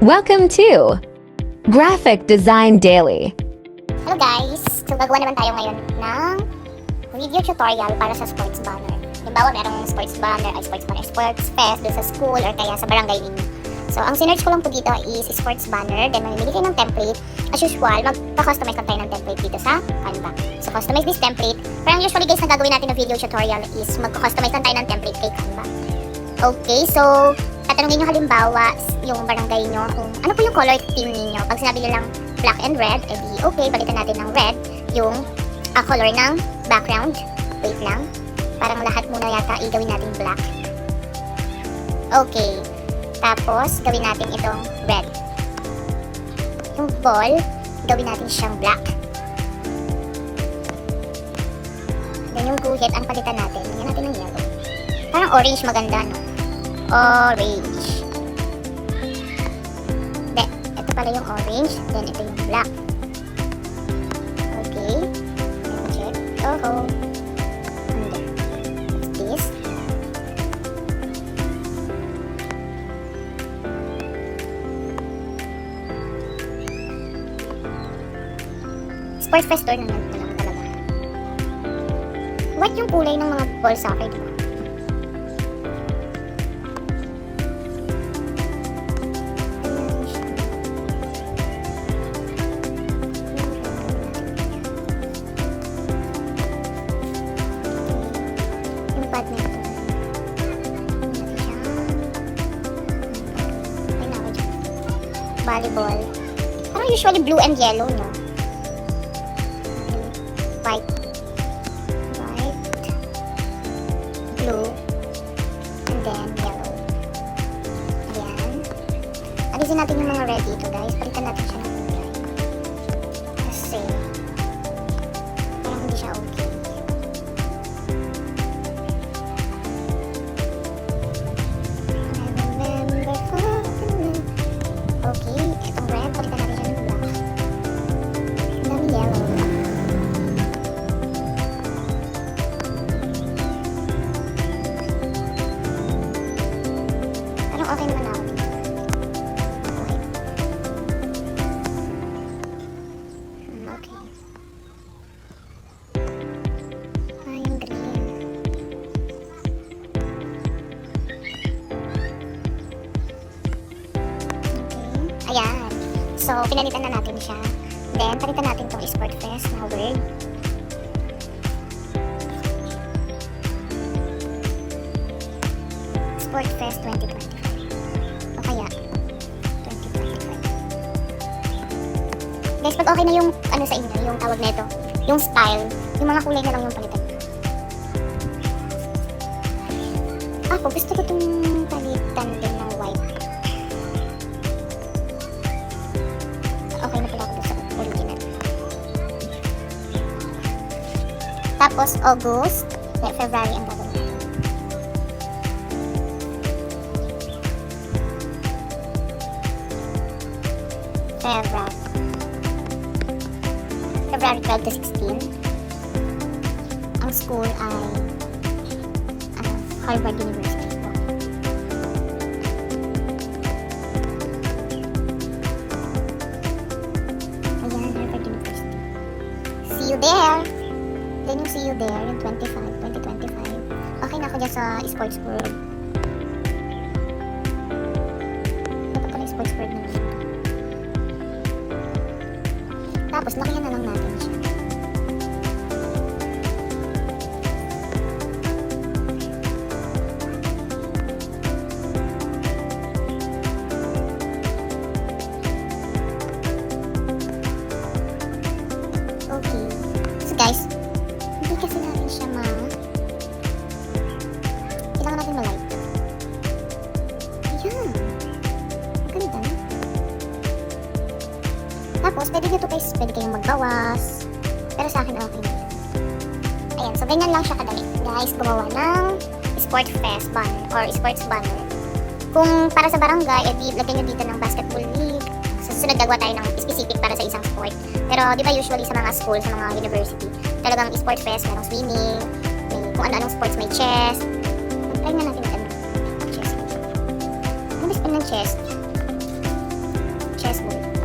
Welcome to Graphic Design Daily. Hello guys! So gagawa naman tayo ngayon ng video tutorial para sa sports banner. Halimbawa, merong sports banner, ay sports banner, sports fest doon sa school or kaya sa barangay ninyo. So, ang sinerge ko lang po dito is sports banner. Then, mamimili kayo ng template. As usual, magpa-customize lang tayo ng template dito sa Canva. So, customize this template. Parang usually guys, na gagawin natin ng video tutorial is magpa-customize lang tayo ng template kay Canva. Okay, so, tatanungin nyo halimbawa yung barangay nyo kung ano po yung color theme ninyo. Pag sinabi nyo lang black and red, edi okay, palitan natin ng red yung ah, color ng background. Wait lang. Parang lahat muna yata i-gawin natin black. Okay. Tapos, gawin natin itong red. Yung ball, gawin natin siyang black. Then yung guhit, ang palitan natin, yan natin ng yellow. Parang orange maganda, no? Orange. Hindi, ito pala yung orange, then ito yung black. Okay. Check. Oh, And then, what's this? Sports Fest tournament na lang talaga. What yung kulay ng mga ball soccer, di Volleyball. Parang usually blue and yellow, no? White. White. Blue. And then yellow. Ayan. Alisin natin yung mga red dito, guys. Palitan natin siya ng pinalitan na natin siya. Then, palitan natin tong Sport Fest na word. Sport Fest 2025. O kaya, 2025. Guys, pag okay na yung, ano sa inyo, yung tawag nito, yung style, yung mga kulay na lang yung palitan. Ako, gusto ko itong palitan din Tapos, August, like February ang gagawin. February. February 12 to 16. Ang school ay ano, Harvard University sa sports world. Dapat pala sports world na. Tapos, lakihan na lang natin siya. Pero sa akin, okay na. Ayan, so ganyan lang siya kadali. Guys, gumawa ng sport fest banner or sports banner. Kung para sa barangay, edi lagyan nyo dito ng basketball league. Sa susunod, gagawa tayo ng specific para sa isang sport. Pero di ba usually sa mga school, sa mga university, talagang sport fest, merong swimming, may kung ano-anong sports, may chess. Try na natin ano, chess. Ano ba spin ng chess? chessboard. O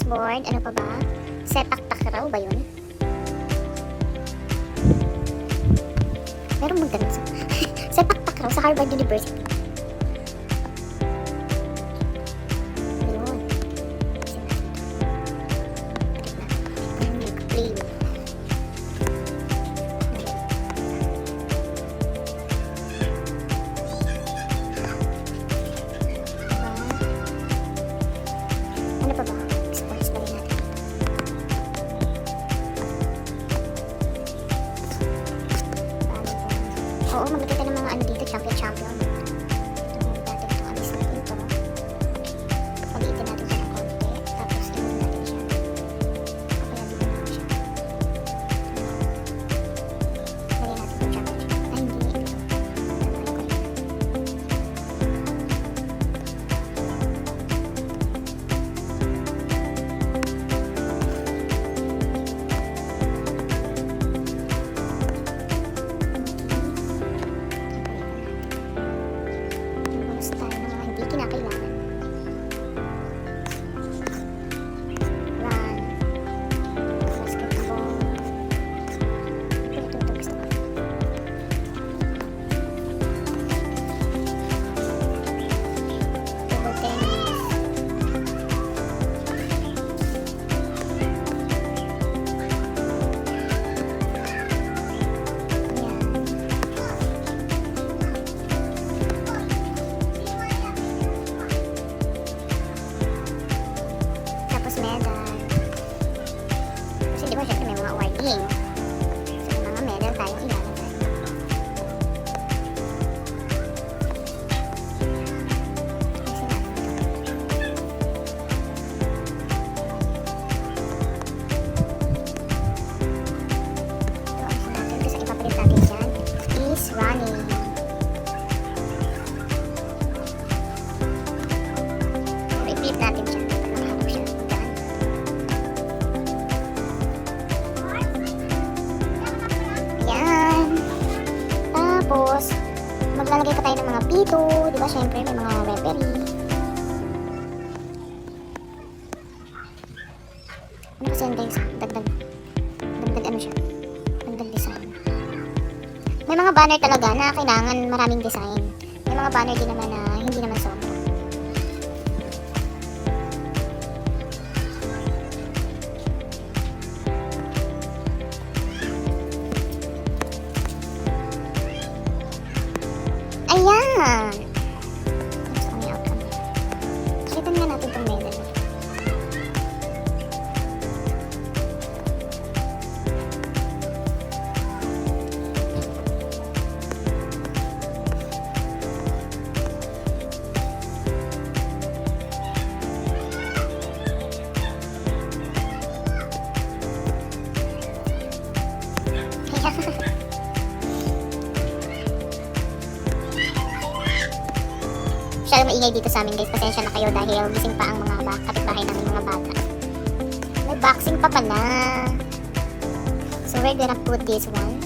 Chessboard, ano pa ba? Sepak takraw ba yun? Meron bang ganun sa... Sepak takraw sa Harvard University. Ayun. Kasi Oo, ka ng mga ano champion-champion. Syempre, may mga referee. Ano kasi yan, guys? Dagdag. Dagdag ano siya? Dagdag design. May mga banner talaga na kailangan maraming design. May mga banner din naman na hindi naman sobra. Ayan! Maingay dito sa amin guys. Pasensya na kayo dahil gising pa ang mga ba- kapitbahay namin mga bata. May boxing pa pala. So we're gonna put this one.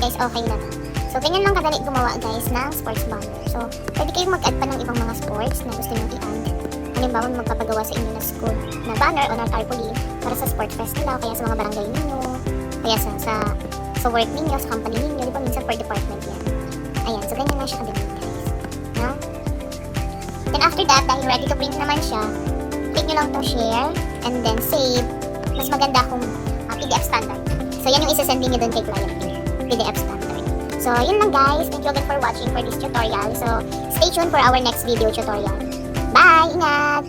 guys, okay na. So, ganyan lang kadali gumawa guys ng sports banner. So, pwede kayong mag-add pa ng ibang mga sports na gusto nyo i-add. Halimbawa, magpapagawa sa inyo na school na banner o na tarpaulin para sa sport fest nila, kaya sa mga barangay ninyo, kaya sa, sa, sa work ninyo, sa company ninyo, di ba minsan per department yan. Ayan, so ganyan lang siya kadali guys. No? Then after that, dahil ready to print naman siya, click nyo lang to share and then save. Mas maganda kung ah, uh, PDF standard. So, yan yung isa-send nyo dun kay client PDF standard. So, yun lang guys. Thank you again for watching for this tutorial. So, stay tuned for our next video tutorial. Bye! Ingat!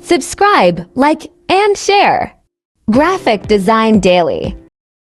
Subscribe, like, and share. Graphic Design Daily.